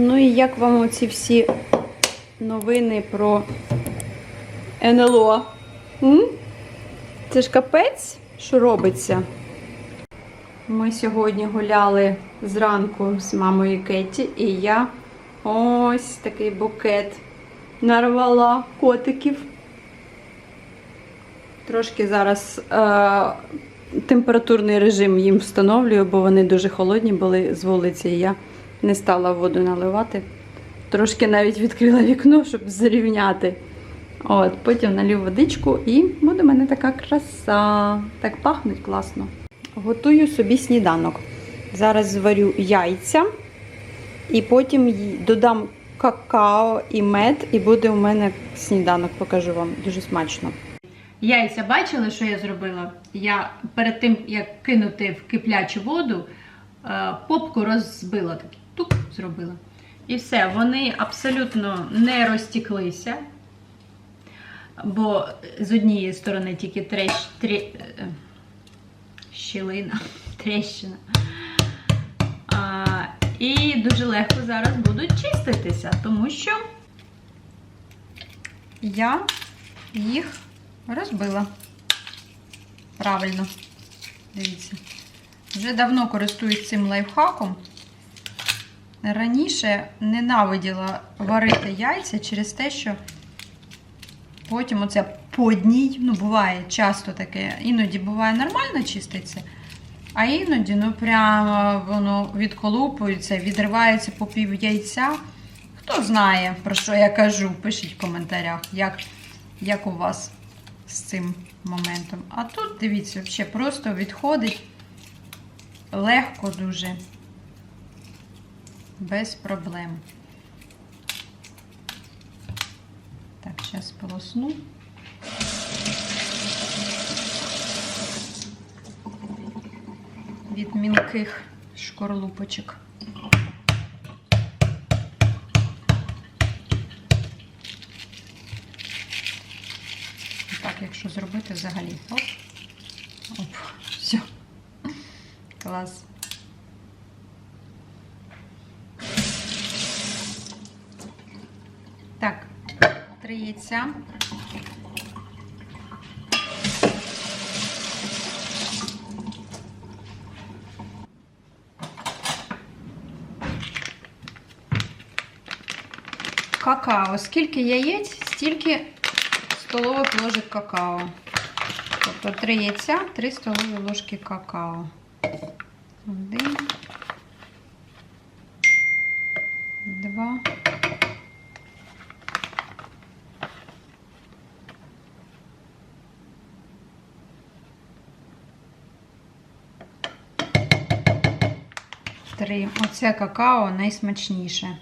Ну і як вам оці всі новини про НЛО? М? Це ж капець, що робиться? Ми сьогодні гуляли зранку з мамою Кеті, і я ось такий букет нарвала котиків. Трошки зараз е, температурний режим їм встановлюю, бо вони дуже холодні були з вулиці. І я не стала воду наливати. Трошки навіть відкрила вікно, щоб зрівняти. От, потім налів водичку і буде в мене така краса. Так пахнуть класно. Готую собі сніданок. Зараз зварю яйця і потім додам какао і мед, і буде у мене сніданок, покажу вам. Дуже смачно. Яйця бачили, що я зробила? Я перед тим, як кинути в киплячу воду, е, попку розбила тук зробила. І все, вони абсолютно не розтіклися, бо з однієї сторони тільки трещ, трі, е, щілина, тріщина. А, і дуже легко зараз будуть чиститися, тому що я їх розбила. Правильно. Дивіться. Вже давно користуюсь цим лайфхаком. Раніше ненавиділа варити яйця через те, що потім оце по одній, ну, буває часто таке, іноді буває нормально чиститься, а іноді, ну, прямо воно відколупується, відривається по пів яйця. Хто знає, про що я кажу, пишіть в коментарях, як, як у вас з цим моментом. А тут, дивіться, взагалі просто відходить легко дуже, без проблем. Так, зараз полосну. Від мілких шкорлупочок. Так, якщо зробити взагалі. Оп. Оп. Все. Клас. Так, три яйця. Какао. Скільки яєць, стільки столових ложок какао. Тобто 3 яйця, 3 столові ложки какао. Один. Два. Три. Оце какао найсмачніше.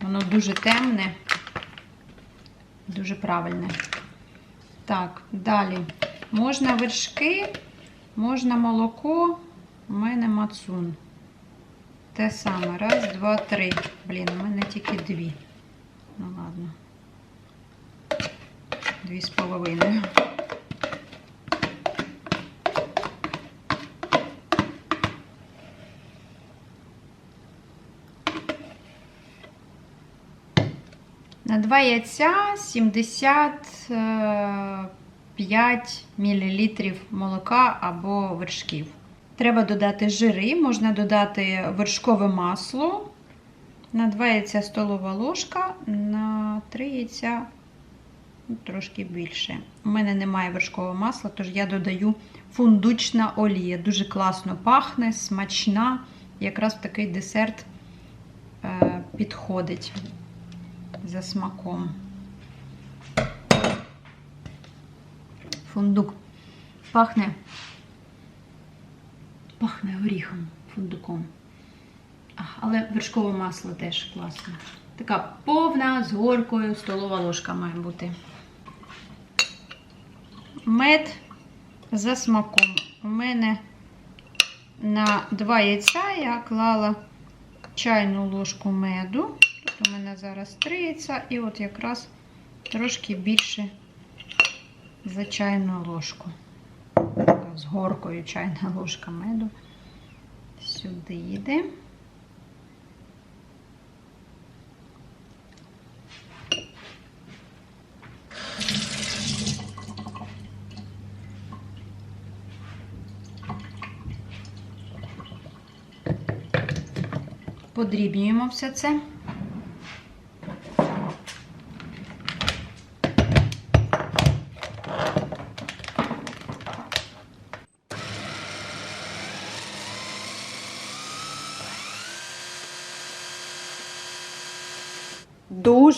Воно дуже темне, дуже правильне. Так, далі. Можна вершки, можна молоко, у мене мацун. Те саме. Раз, два, три. Блін, у мене тільки дві. Ну ладно. Дві з половиною. На 2 яйця 75 мл молока або вершків. Треба додати жири, можна додати вершкове масло. На 2 яйця столова ложка, на 3 яйця ну, трошки більше. У мене немає вершкового масла, тож я додаю фундучна олія. Дуже класно пахне, смачна. Якраз в такий десерт е, підходить за смаком. Фундук пахне, пахне горіхом, фундуком. А, Але вершкове масло теж класне. Така повна з горкою столова ложка має бути. Мед за смаком. У мене на два яйця я клала чайну ложку меду. У мене зараз 30, і от якраз трошки більше за ложку. З горкою чайна ложка меду. Сюди йде. Подрібнюємо все це.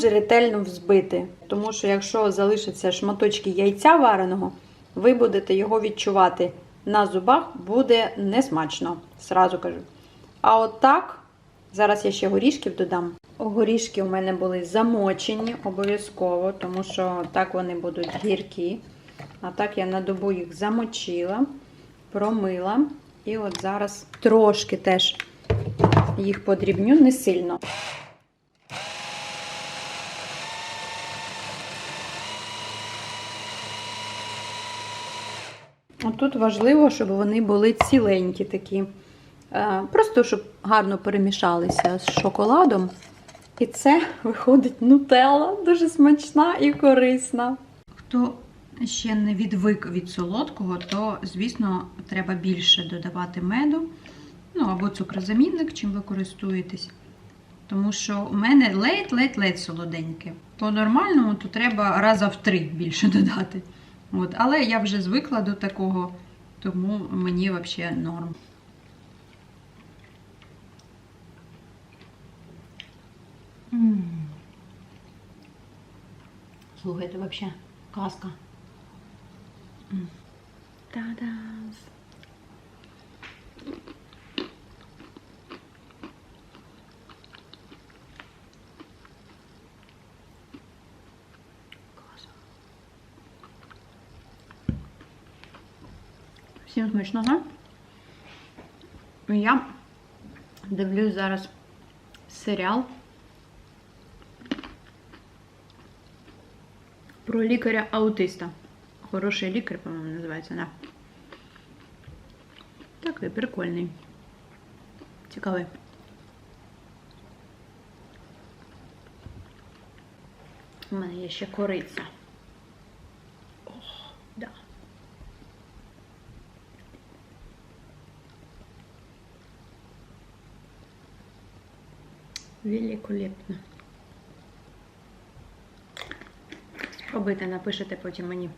Дуже ретельно взбити, тому що якщо залишаться шматочки яйця вареного, ви будете його відчувати на зубах, буде несмачно, зразу кажу. А от так, зараз я ще горішків додам. Горішки у мене були замочені обов'язково, тому що так вони будуть гіркі. А так я на добу їх замочила, промила. І от зараз трошки теж їх подрібню, не сильно. Тут важливо, щоб вони були ціленькі такі. Е, Просто щоб гарно перемішалися з шоколадом. І це виходить нутелла, дуже смачна і корисна. Хто ще не відвик від солодкого, то, звісно, треба більше додавати меду, ну або цукрозамінник, чим ви користуєтесь. Тому що у мене ледь-ледь-ледь солоденьке. По нормальному то треба раза в три більше додати. От. Але я вже звикла до такого, тому мені взагалі норм. Слухайте, взагалі, казка. Та-дам! Всім смачного. Я дивлюсь зараз серіал про лікаря-аутиста. Хороший лікар, по-моєму, називається, да. Такий прикольний. Цікавий. У мене є ще кориця. О, да. Великолепно. Спробуйте, напишете потім мені.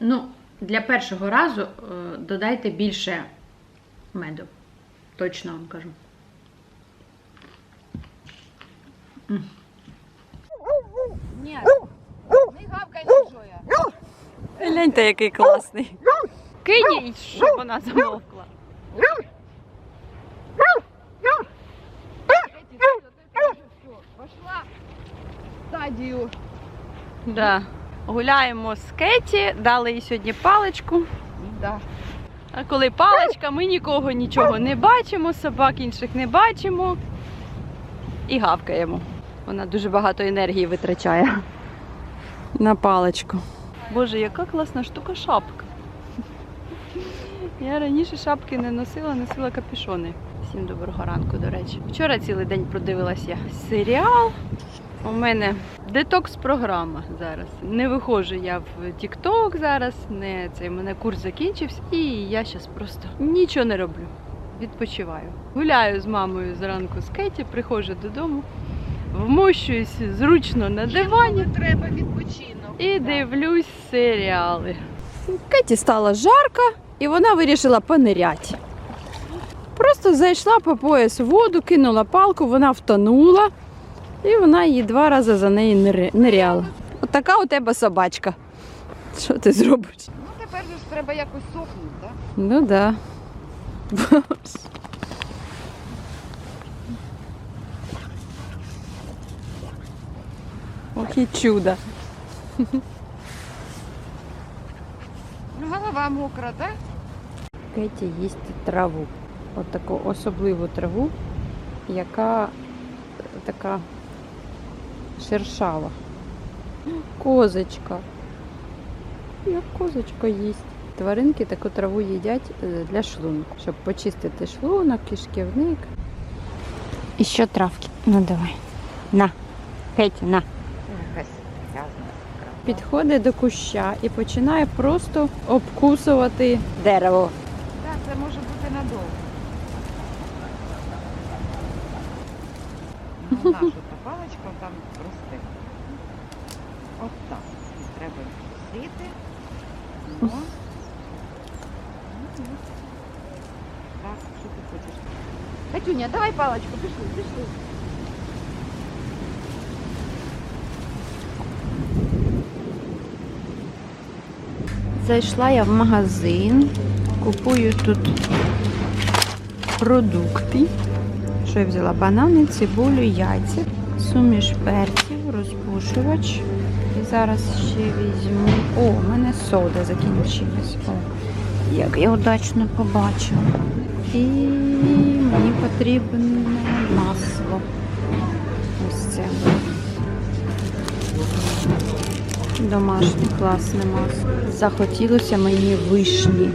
Ну, для першого разу е, додайте більше меду. Точно вам кажу. Ні, не гавкай на Гляньте, який класний. Кинь щоб вона замовкла. Да. Гуляємо з Кеті, дали їй сьогодні паличку. Да. А коли паличка, ми нікого нічого не бачимо, собак інших не бачимо і гавкаємо. Вона дуже багато енергії витрачає на паличку. Боже, яка класна штука шапка. Я раніше шапки не носила, носила капюшони. Всім доброго ранку, до речі. Вчора цілий день продивилася серіал. У мене детокс-програма зараз. Не виходжу я в TikTok зараз, не цей у мене курс закінчився, і я зараз просто нічого не роблю. Відпочиваю. Гуляю з мамою зранку з Кеті, приходжу додому, вмощуюсь зручно на дивані треба відпочинок. і дивлюсь серіали. Кеті стало жарко, і вона вирішила пониряти. Просто зайшла по пояс в воду, кинула палку, вона втонула, і вона її два рази за неї ниряла. От така у тебе собачка. Що ти зробиш? Ну тепер же ж треба якось сохнути, так? Ну да. Ох і чудо. Ну, голова мокра, так? Кеті їсть траву. От таку особливу траву, яка така шершава. Козочка. Як козочка їсть. Тваринки таку траву їдять е, для шлунку, щоб почистити шлунок, кишківник. І що травки? Ну давай. На. Кеті, на. Підходить до куща і починає просто обкусувати дерево. Так, це може бути надовго. Паличка там росте. От так. І треба відпустити. Ну. Так, що ти хочеш? Катюня, давай паличку, пішли, пішли. Зайшла я в магазин, купую тут продукти. Що я взяла? Банани, цибулю, яйця, суміш перців, розпушувач. І зараз ще візьму. О, у мене сода закінчилась. О, як я удачно побачила. І мені потрібне масло. Ось це. Домашнє класне масло. Захотілося мені вишні.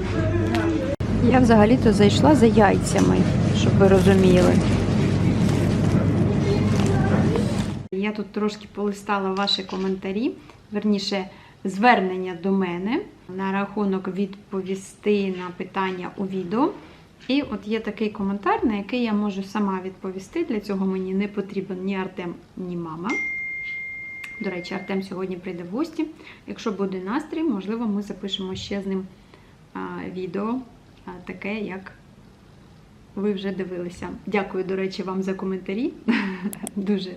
Я взагалі-то зайшла за яйцями, щоб ви розуміли. Я тут трошки полистала ваші коментарі, верніше, звернення до мене на рахунок відповісти на питання у відео. І от є такий коментар, на який я можу сама відповісти. Для цього мені не потрібен ні Артем, ні мама. До речі, Артем сьогодні прийде в гості. Якщо буде настрій, можливо, ми запишемо ще з ним відео, таке, як ви вже дивилися. Дякую, до речі, вам за коментарі. Дуже,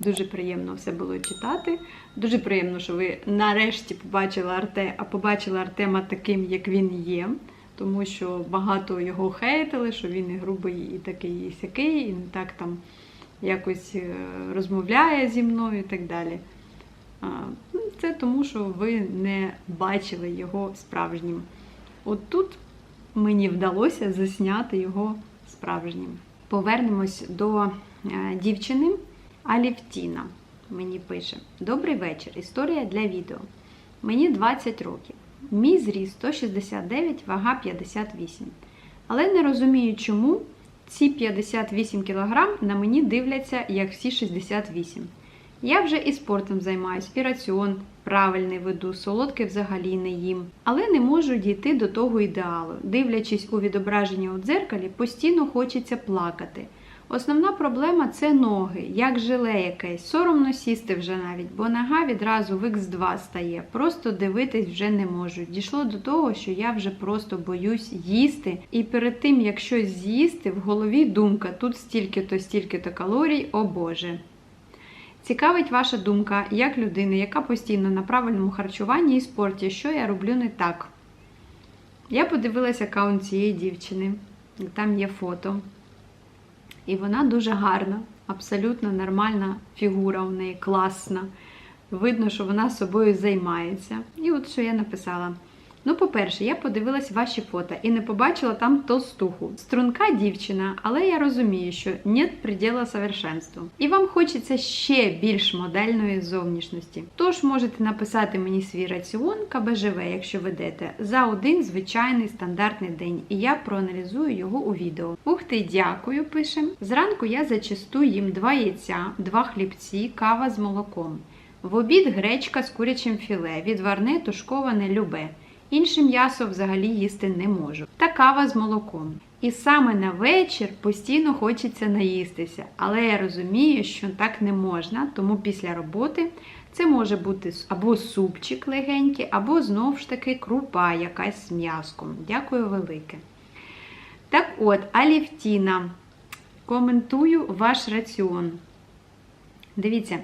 дуже приємно все було читати. Дуже приємно, що ви нарешті побачили Арте, а побачили Артема таким, як він є. Тому що багато його хейтили, що він і грубий, і такий, і сякий, і не так там якось е, розмовляє зі мною і так далі. Ну, Це тому, що ви не бачили його справжнім. От тут мені вдалося засняти його справжнім. Повернемось до е, дівчини Алівтіна. Мені пише: Добрий вечір. Історія для відео. Мені 20 років. Мій зріст 169, вага 58. Але не розумію, чому ці 58 кг на мені дивляться, як всі 68. Я вже і спортом займаюсь, і раціон правильний веду, солодке взагалі не їм. Але не можу дійти до того ідеалу. Дивлячись у відображення у дзеркалі, постійно хочеться плакати. Основна проблема це ноги, як желе якесь. Соромно сісти вже навіть, бо нога відразу в Х2 стає. Просто дивитись вже не можу. Дійшло до того, що я вже просто боюсь їсти. І перед тим, як щось з'їсти, в голові думка: тут стільки-то, стільки-то калорій, о Боже. Цікавить ваша думка, як людини, яка постійно на правильному харчуванні і спорті, що я роблю не так. Я подивилася аккаунт цієї дівчини, там є фото. І вона дуже гарна, абсолютно нормальна фігура у неї, класна. Видно, що вона собою займається. І от що я написала. Ну, по-перше, я подивилась ваші фото і не побачила там толстуху. Струнка дівчина, але я розумію, що нет приділа совершенству. І вам хочеться ще більш модельної зовнішності. Тож можете написати мені свій раціон КБЖВ, якщо ведете, за один звичайний стандартний день, і я проаналізую його у відео. Ух ти, дякую, пишем. Зранку я зачасту їм два яйця, два хлібці, кава з молоком. В обід гречка з курячим філе, відварне, тушковане, любе. Інше м'ясо взагалі їсти не можу. Та кава з молоком. І саме на вечір постійно хочеться наїстися. Але я розумію, що так не можна, тому після роботи це може бути або супчик легенький, або знову ж таки крупа якась з м'яском. Дякую велике. Так от, Алівтіна, коментую ваш раціон. Дивіться.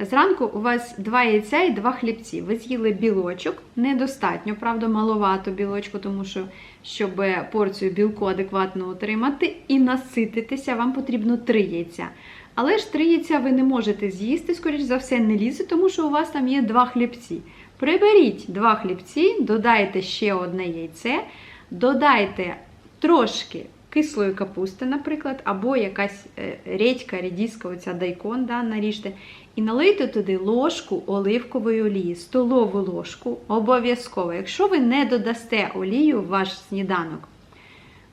Зранку у вас два яйця і два хлібці. Ви з'їли білочок, недостатньо, правда, маловато білочку, тому що, щоб порцію білку адекватно отримати і насититися, вам потрібно три яйця. Але ж три яйця ви не можете з'їсти, скоріш за все, не лізе, тому що у вас там є два хлібці. Приберіть два хлібці, додайте ще одне яйце, додайте трошки кислої капусти, наприклад, або якась редька, рідіска, оця дайкон, да, наріжте. І налийте туди ложку оливкової олії, столову ложку, обов'язково. Якщо ви не додасте олію в ваш сніданок,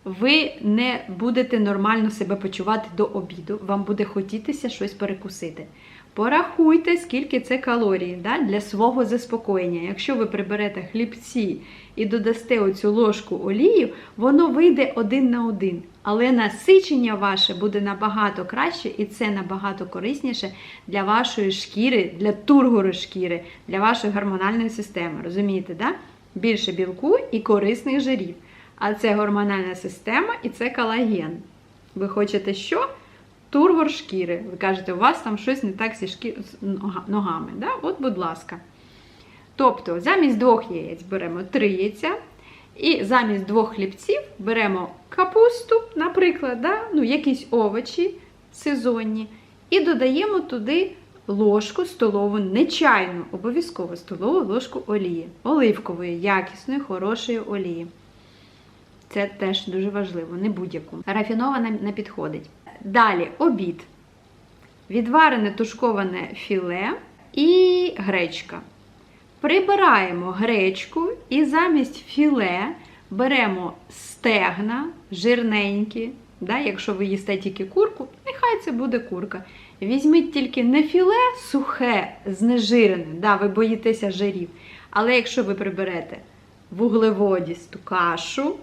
ви не будете нормально себе почувати до обіду, вам буде хотітися щось перекусити. Порахуйте, скільки це калорій да, для свого заспокоєння. Якщо ви приберете хлібці і додасте оцю ложку олію, воно вийде один на один. Але насичення ваше буде набагато краще, і це набагато корисніше для вашої шкіри, для тургору шкіри, для вашої гормональної системи. Розумієте, да? Більше білку і корисних жирів. А це гормональна система і це колаген. Ви хочете що? Тургор шкіри. Ви кажете, у вас там щось не так зі шкі... з ногами. Да? От, будь ласка. Тобто, замість двох яєць беремо три яйця, і замість двох хлібців беремо капусту, наприклад, да? ну, якісь овочі сезонні, і додаємо туди ложку столову, не чайну, обов'язково столову ложку олії, оливкової, якісної, хорошої олії. Це теж дуже важливо, не будь-яку. Рафінована не підходить. Далі обід. Відварене тушковане філе і гречка. Прибираємо гречку і замість філе беремо стегна жирненькі. Да, якщо ви їсте тільки курку, нехай це буде курка. Візьміть тільки не філе сухе, знежирене, да, ви боїтеся жирів. Але якщо ви приберете вуглеводісту кашу,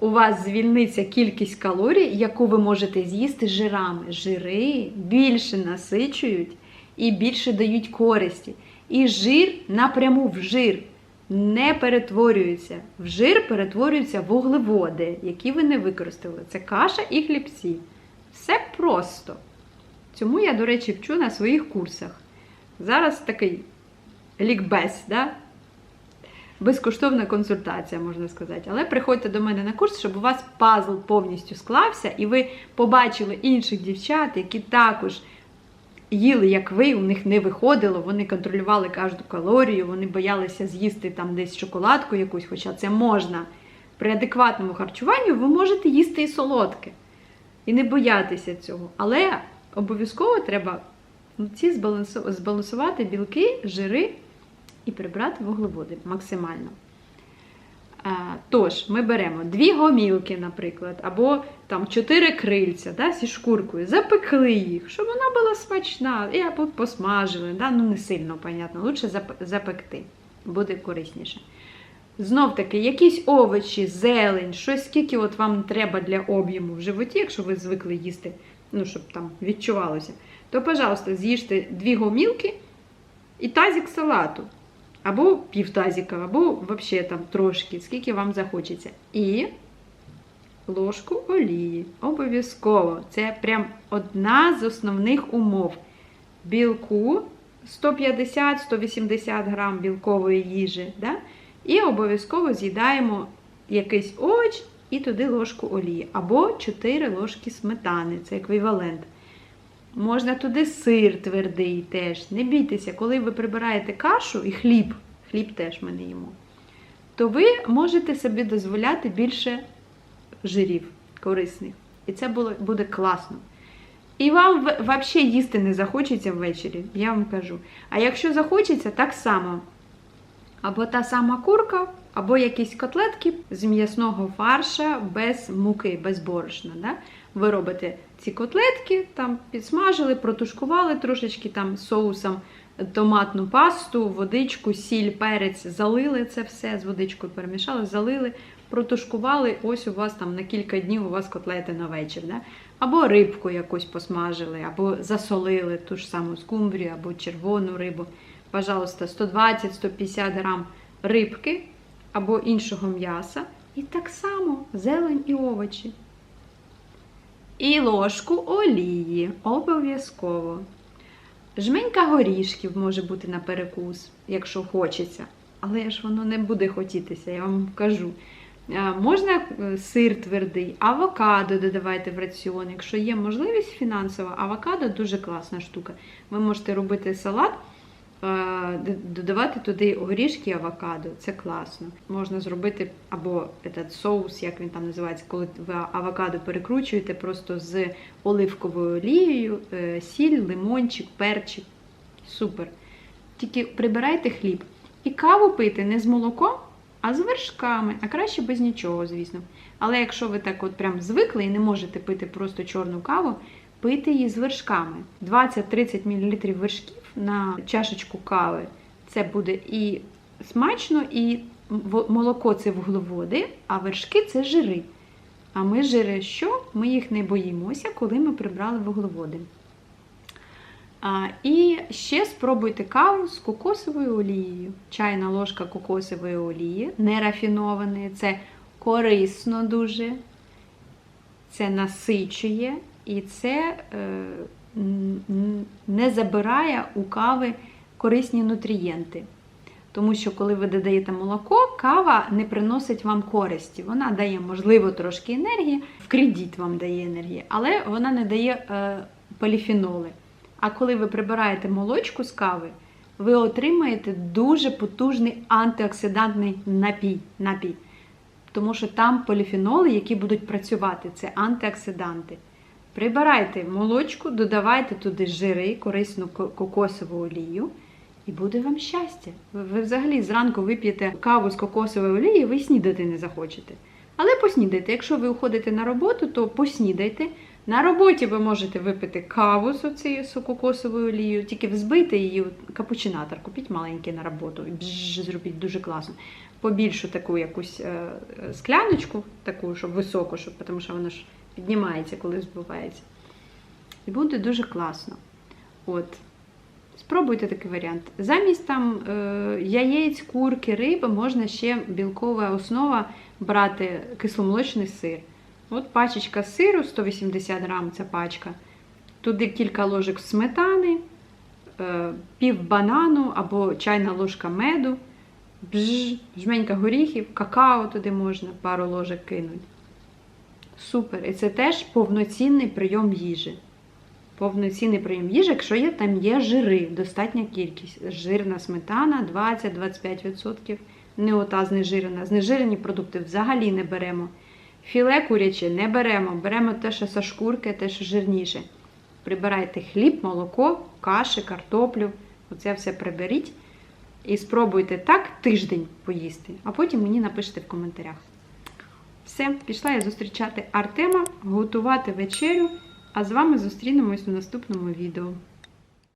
у вас звільниться кількість калорій, яку ви можете з'їсти жирами. Жири більше насичують і більше дають користі. І жир напряму в жир не перетворюється. В жир перетворюються вуглеводи, які ви не використали. Це каша і хлібці. Все просто. Цьому я, до речі, вчу на своїх курсах. Зараз такий лікбез, да? Безкоштовна консультація, можна сказати. Але приходьте до мене на курс, щоб у вас пазл повністю склався, і ви побачили інших дівчат, які також їли, як ви, у них не виходило, вони контролювали кожну калорію, вони боялися з'їсти там десь шоколадку якусь, хоча це можна. При адекватному харчуванні ви можете їсти і солодке. І не боятися цього. Але обов'язково треба ну, ці збалансувати білки, жири і прибрати вуглеводи максимально. Тож, ми беремо дві гомілки, наприклад, або там чотири крильця да, зі шкуркою, запекли їх, щоб вона була смачна, і або посмажили, да, ну не сильно, понятно, лучше запекти, буде корисніше. Знов таки, якісь овочі, зелень, щось скільки от вам треба для об'єму в животі, якщо ви звикли їсти, ну, щоб там відчувалося, то, пожалуйста, з'їжте дві гомілки і тазик салату. Або півтазіка, або взагалі там трошки, скільки вам захочеться. І ложку олії. Обов'язково. Це прям одна з основних умов. Білку 150-180 грам білкової їжі. Да? І обов'язково з'їдаємо якийсь овоч і туди ложку олії. Або 4 ложки сметани. Це еквівалент. Можна туди сир твердий теж. Не бійтеся, коли ви прибираєте кашу і хліб, хліб теж ми не їмо, то ви можете собі дозволяти більше жирів корисних. І це буде класно. І вам взагалі їсти не захочеться ввечері, я вам кажу. А якщо захочеться, так само. Або та сама курка, або якісь котлетки з м'ясного фарша без муки, без борошна. Да? Ви робите ці котлетки, там підсмажили, протушкували трошечки там соусом томатну пасту, водичку, сіль, перець, залили це все з водичкою перемішали, залили, протушкували. Ось у вас там на кілька днів у вас котлети на вечір. Да? Або рибку якусь посмажили, або засолили ту ж саму скумбрію, або червону рибу. Пожалуйста, 120-150 грам рибки або іншого м'яса. І так само зелень і овочі. І ложку олії. Обов'язково. Жменька горішків може бути на перекус, якщо хочеться. Але ж воно не буде хотітися, я вам кажу. Е, Можна е, сир твердий, авокадо додавайте в раціон. Якщо є можливість фінансова, авокадо дуже класна штука. Ви можете робити салат, додавати туди горішки авокадо. Це класно. Можна зробити або этот соус, як він там називається, коли ви авокадо перекручуєте просто з оливковою олією, е, сіль, лимончик, перчик. Супер. Тільки прибирайте хліб. І каву пити не з молоком, а з вершками, а краще без нічого, звісно. Але якщо ви так от прям звикли і не можете пити просто чорну каву, пити її з вершками. 20-30 мл вершків на чашечку кави. Це буде і смачно, і молоко це вуглеводи, а вершки це жири. А ми жири що? Ми їх не боїмося, коли ми прибрали вуглеводи. А, і ще спробуйте каву з кокосовою олією. Чайна ложка кокосової олії, не рафінованої. Це корисно дуже, це насичує і це е, не забирає у кави корисні нутрієнти. Тому що, коли ви додаєте молоко, кава не приносить вам користі. Вона дає, можливо, трошки енергії, в кредит вам дає енергії, але вона не дає е, поліфеноли. А коли ви прибираєте молочку з кави, ви отримаєте дуже потужний антиоксидантний напій. напій. Тому що там поліфеноли, які будуть працювати, це антиоксиданти. Прибирайте молочку, додавайте туди жири, корисну кокосову олію, і буде вам щастя. Ви, взагалі зранку вип'єте каву з кокосовою олією, ви снідати не захочете. Але поснідайте. Якщо ви уходите на роботу, то поснідайте. На роботі ви можете випити каву з оцією кокосовою олією, тільки взбийте її, капучинатор, купіть маленький на роботу бжж, зробіть дуже класно. Побільшу таку якусь е, скляночку, таку, щоб високу, щоб, тому що воно ж піднімається, коли збивається. І буде дуже класно. От. Спробуйте такий варіант. Замість там е, яєць, курки, риби можна ще білкова основа брати кисломолочний сир. От пачечка сиру 180 грам, це пачка. Туди кілька ложок сметани, е, пів банану або чайна ложка меду, бжж, жменька горіхів, какао туди можна, пару ложок кинуть. Супер. І це теж повноцінний прийом їжі. Повноцінний прийом їжі, якщо є, там є жири, достатня кількість. Жирна сметана 20-25%. Не ота знежирена. Знежирені продукти взагалі не беремо. Філе куряче не беремо. Беремо те, що со шкурки, те, що жирніше. Прибирайте хліб, молоко, каші, картоплю. Оце все приберіть. І спробуйте так тиждень поїсти, а потім мені напишіть в коментарях. Все, пішла я зустрічати Артема, готувати вечерю, а з вами зустрінемось у наступному відео.